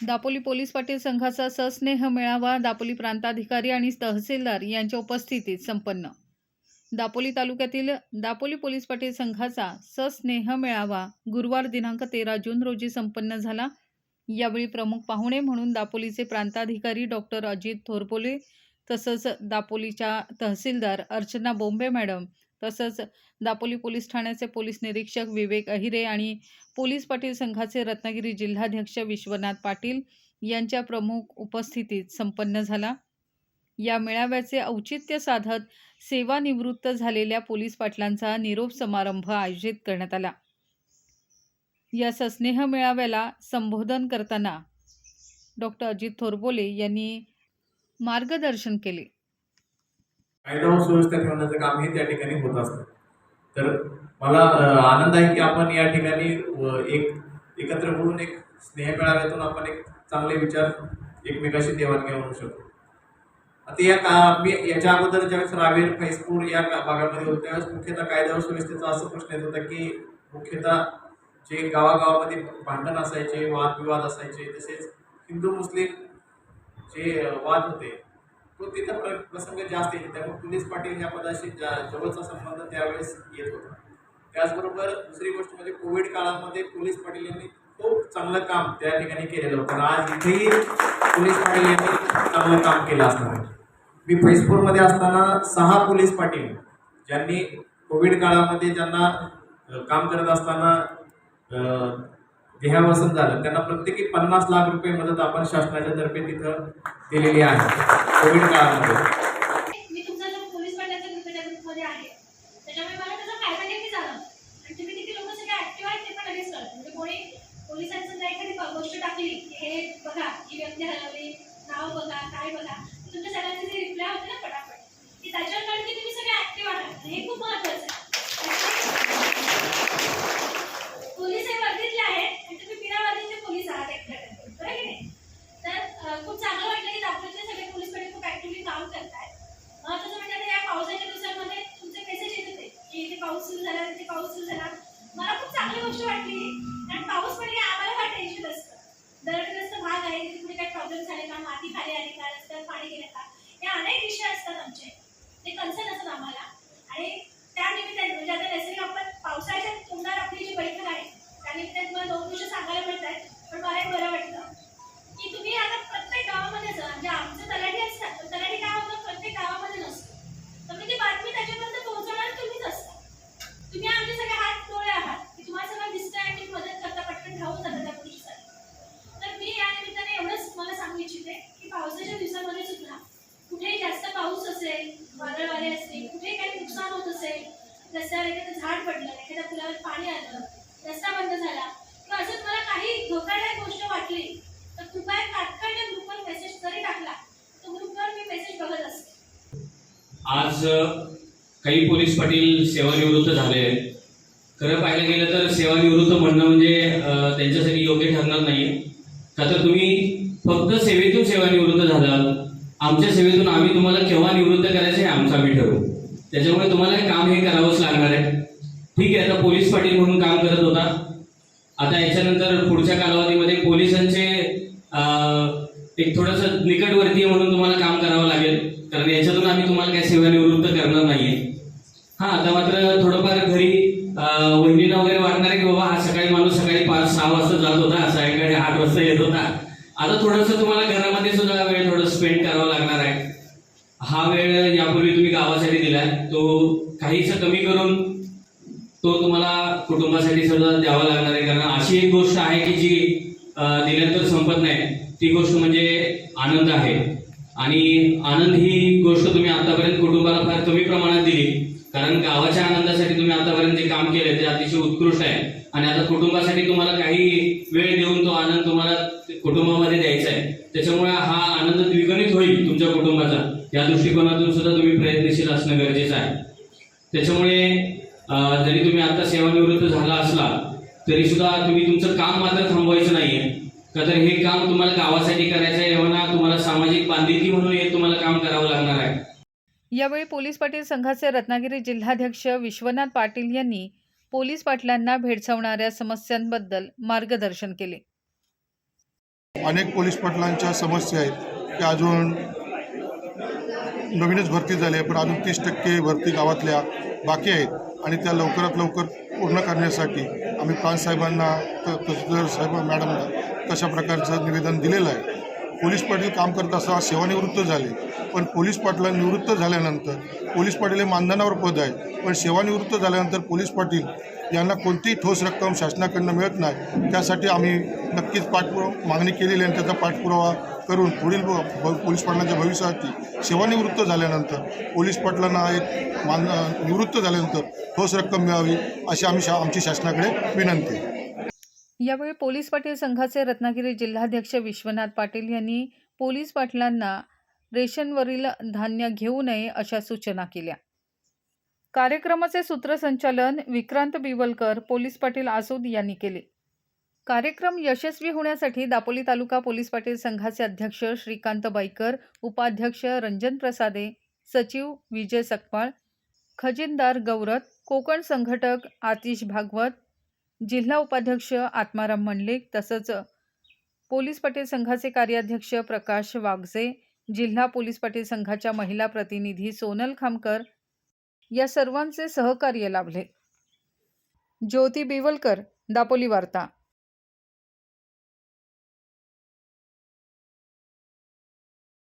Dapoli police Patil संघाचा सस्नेह मेळावा दापोली प्रांताधिकारी आणि तहसीलदार यांच्या उपस्थितीत संपन्न. दापोली तालुक्यातील दापोली पोलीस पाटील संघाचा सस्नेह मेळावा गुरुवार दिनांक तेरा जून रोजी संपन्न झाला. यावेळी प्रमुख पाहुणे म्हणून दापोलीचे प्रांताधिकारी डॉक्टर अजित थोरपोले तसंच दापोलीच्या तहसीलदार अर्चना बोंबे मॅडम तसंच दापोली पोलीस ठाण्याचे पोलीस निरीक्षक विवेक अहिरे आणि पोलीस पाटील संघाचे रत्नागिरी जिल्हाध्यक्ष विश्वनाथ पाटील यांच्या प्रमुख उपस्थितीत संपन्न झाला. या मेळाव्याचे औचित्य साधत सेवानिवृत्त झालेल्या पोलीस पाटलांचा निरोप समारंभ आयोजित करण्यात आला. या सस्नेह मेळाव्याला संबोधन करताना डॉक्टर अजित थोरबोले यांनी मार्गदर्शन केले. कायदा सुव्यवस्था ठेवण्याचं काम हे त्या ठिकाणी होत असतं. तर मला आनंद आहे की आपण या ठिकाणी एक एकत्र बोलून एक स्नेह मेळाव्यातून आपण एक चांगले विचार एकमेकाशी देवाणघेवाण होऊ शकतो. आता या का मी याच्या अगोदर ज्यावेळेस रावेर फैजपूर या भागामध्ये होतो त्यावेळेस मुख्यतः कायदा व सुव्यवस्थेचा असा प्रश्न येत होता की मुख्यतः जे गावागावामध्ये भांडण असायचे वादविवाद असायचे तसेच हिंदू मुस्लिम जे वाद होते तो तिथं प्र प्रसंग जास्त येते त्यामुळे पोलीस पाटील या पदाशी जा जवळचा संबंध त्यावेळेस येत होता. त्याचबरोबर दुसरी गोष्ट म्हणजे कोविड काळामध्ये पोलीस पाटील यांनी खूप चांगलं काम त्या ठिकाणी केलेलं होतं. आज इथेही पोलीस पाटील यांनी चांगलं काम केलं असणार मी फैजपूरमध्ये असताना सहा पोलीस पाटील ज्यांनी कोविड काळामध्ये ज्यांना काम करत असताना देहावसन झालं त्यांना प्रत्येकी पन्नास लाख रुपये मदत आपण शासनाच्या तर्फे तिथं दिलेली आहे. कोविड काळामध्ये. मी तुमचा पोलीस आहे त्याच्यामुळे मला त्याचा फायदा किती झाला. आणि तुम्ही लोक ऍक्टिव्ह आहेत ते पण म्हणजे कोणी पोलिसांचं जर एखादी गोष्ट टाकली हे बघा ही व्यक्ती हलवली नाव बघा काय बघा तुमच्या सगळ्यांचे जे रिप्लाय होते ना पटापट की त्याच्यावर कारण की तुम्ही सगळे ऍक्टिव्ह आहात. हे खूप महत्वाचं आहे पोलीस हे वर्दीतले आहेत आणि तुम्ही बिना वर्दीचे पोलीस आहात एक प्रकारे बरं की नाही तर अं, खूप चांगलं वाटलं की दापोलीचे सगळे पोलीस पाटील खूप ऍक्टिव्हली काम करतायत महत्वाचं म्हणजे आता या पावसाच्या दिवसांमध्ये तुमचे मेसेज येत होते की इथे पाऊस सुरू झाला तिथे पाऊस सुरू झाला मला खूप चांगली गोष्ट वाटली कारण पाऊस पडले की आम्हाला फार टेन्शन असतं दरग्रस्त भाग आहे तिथे कुठे काही प्रॉब्लेम झाले का माती खाली आली का रस्त्यात पाणी गेलं का हे अनेक विषय असतात आमचे ते कन्सर्न असतात आम्हाला आणि त्या निमित्ताने म्हणजे आता नैसर्गिक आपण पावसाळ्याच्या तोंडावर आपली जी बैठक आहे त्या निमित्ताने मला दोन गोष्टी सांगायला मिळत आहेत पण मला एक बरं वाटतं की तुम्ही आता प्रत्येक गावामध्ये जा म्हणजे आमचे तलाठी असतात पण तलाठी काय होतं प्रत्येक गावामध्ये नसतो तर मग ती बातमी त्याच्यापर्यंत पोहोचवणार तुम्हीच असता तुम्ही आमचे सगळे हात डोळे आहात की तुम्हाला सगळं दिसतंय आणि तुम्ही मदत करता पटकन धावून जाता त्या गोष्टीसाठी तर मी या निमित्ताने एवढंच मला सांगू इच्छिते की पावसाच्या दिवसामध्ये सुद्धा कुठेही जास्त पाऊस असेल वादळ वारे असतील कुठेही काही नुकसान होत असेल रस्त्यावर एखादं झाड पडलं एखाद्या फुलावर पाणी आलं रस्ता बंद झाला किंवा असं तुम्हाला काही धोकादायक गोष्ट वाटली तर कृपया तात्काळ त्या ग्रुपवर मेसेज जरी टाकला तर ग्रुपवर मी मेसेज बघत असते. आज काही पोलीस पाटील सेवानिवृत्त झाले आहेत. खरं पाहायला गेलं तर सेवानिवृत्त म्हणणं म्हणजे त्यांच्यासाठी योग्य ठरणार नाही का तर तुम्ही फक्त सेवेतून सेवानिवृत्त झालात आमच्या सेवेतून आम्ही तुम्हाला केव्हा निवृत्त करायचं हे आमचं आम्ही ठरवू. त्याच्यामुळे तुम्हाला हे काम हे करावंच लागणार आहे. ठीक आहे आता पोलीस पाटील म्हणून काम करत होता. आता याच्यानंतर पुढच्या कालावधीमध्ये पोलिसांचे एक थोडंसं निकटवर्तीय म्हणून तुम्हाला काम करावं लागेल. कारण याच्यातून आम्ही तुम्हाला काही सेवानिवृत्त करणार नाहीये. हा आता मात्र थोडंफार घरी वहिनीला वगैरे वाटणार आहे की बाबा हा सकाळी माणूस सकाळी पाच सहा वाजता जात होता सायंकाळी आठ वाजता येत होता आता थोडंसं तुम्हाला घरामध्ये सुद्धा वेळ थोडं स्पेंड करावा लागणार आहे हा वेळ यापूर्वी तुम्ही तो काहीसा कमी करून तो तुम्हाला कुटुंबासाठी सुद्धा द्यावा लागणार आहे. कारण अशी एक गोष्ट आहे की जी दिल्यानंतर संपत नाही. ती गोष्ट म्हणजे आनंद आहे. आणि आनंद ही गोष्ट तुम्ही आतापर्यंत कुटुंबाला फार कमी प्रमाणात दिली. कारण गावाच्या आनंदासाठी तुम्ही आतापर्यंत जे काम केले ते अतिशय उत्कृष्ट आहे. आणि आता कुटुंबासाठी तुम्हाला काही वेळ देऊन तो आनंद तुम्हाला कुटुंबामध्ये द्यायचा आहे. त्याच्यामुळे हा आनंद द्विगणित होईल तुमच्या कुटुंबाचा. या दृष्टिकोनातून सुद्धा तुम्ही प्रयत्नशील असणं गरजेचं आहे. त्याच्यामुळे जरी तुम्ही आता सेवानिवृत्त झाला असला तरी सुद्धा तुम्ही तुमचं काम मात्र थांबवायचं नाहीये. का तर हे काम तुम्हाला गावासाठी करायचं आहे एव्हाना तुम्हाला सामाजिक बांधिलकी म्हणून हे तुम्हाला काम करावं लागणार आहे. यावेळी पोलीस पाटील संघाचे रत्नागिरी जिल्हाध्यक्ष विश्वनाथ पाटील यांनी पोलीस पाटलांना भेडसावणाऱ्या समस्यांबद्दल मार्गदर्शन केले. अनेक पोलीस पाटलांच्या समस्या आहेत त्या अजून नवीनच भरती झाली आहे पण अजून तीस टक्के भरती गावातल्या बाकी आहेत आणि त्या लवकरात लवकर पूर्ण करण्यासाठी आम्ही प्रांतसाहेबांना त तहसीलदार साहेब मॅडमला तशा प्रकारचं निवेदन दिलेलं आहे. पोलीस पाटील काम करत असताना सेवानिवृत्त झाले. पण पोलीस पाटला निवृत्त झाल्यानंतर पोलीस पाटील हे मानधनावर पद आहे. पण सेवानिवृत्त झाल्यानंतर पोलीस पाटील यांना कोणतीही ठोस रक्कम शासनाकडनं मिळत नाही. त्यासाठी आम्ही नक्कीच पाठपुरावा मागणी केलेली आणि त्याचा पाठपुरावा करून पुढील पोलीस पाटलांच्या भविष्यासाठी सेवानिवृत्त झाल्यानंतर पोलीस पाटलांना एक मान निवृत्त झाल्यानंतर ठोस रक्कम मिळावी अशी आम्ही शा आमची शासनाकडे विनंती आहे. यावेळी पोलीस पाटील संघाचे रत्नागिरी जिल्हाध्यक्ष विश्वनाथ पाटील यांनी पोलीस पाटलांना रेशनवरील धान्य घेऊ नये अशा सूचना केल्या. कार्यक्रमाचे सूत्रसंचालन विक्रांत बिवलकर पोलीस पाटील आसूद यांनी केले. कार्यक्रम यशस्वी होण्यासाठी दापोली तालुका पोलीस पाटील संघाचे अध्यक्ष श्रीकांत बाईकर उपाध्यक्ष रंजन प्रसादे सचिव विजय सकपाळ खजिनदार गौरत कोकण संघटक आतिश भागवत जिल्हा उपाध्यक्ष आत्माराम मंडलिक तसंच पोलीस पाटील संघाचे कार्याध्यक्ष प्रकाश वागजे जिल्हा पोलीस पाटील संघाच्या महिला प्रतिनिधी सोनल खामकर या सर्वांचे सहकार्य लाभले. ज्योती बिवलकर दापोली वार्ता.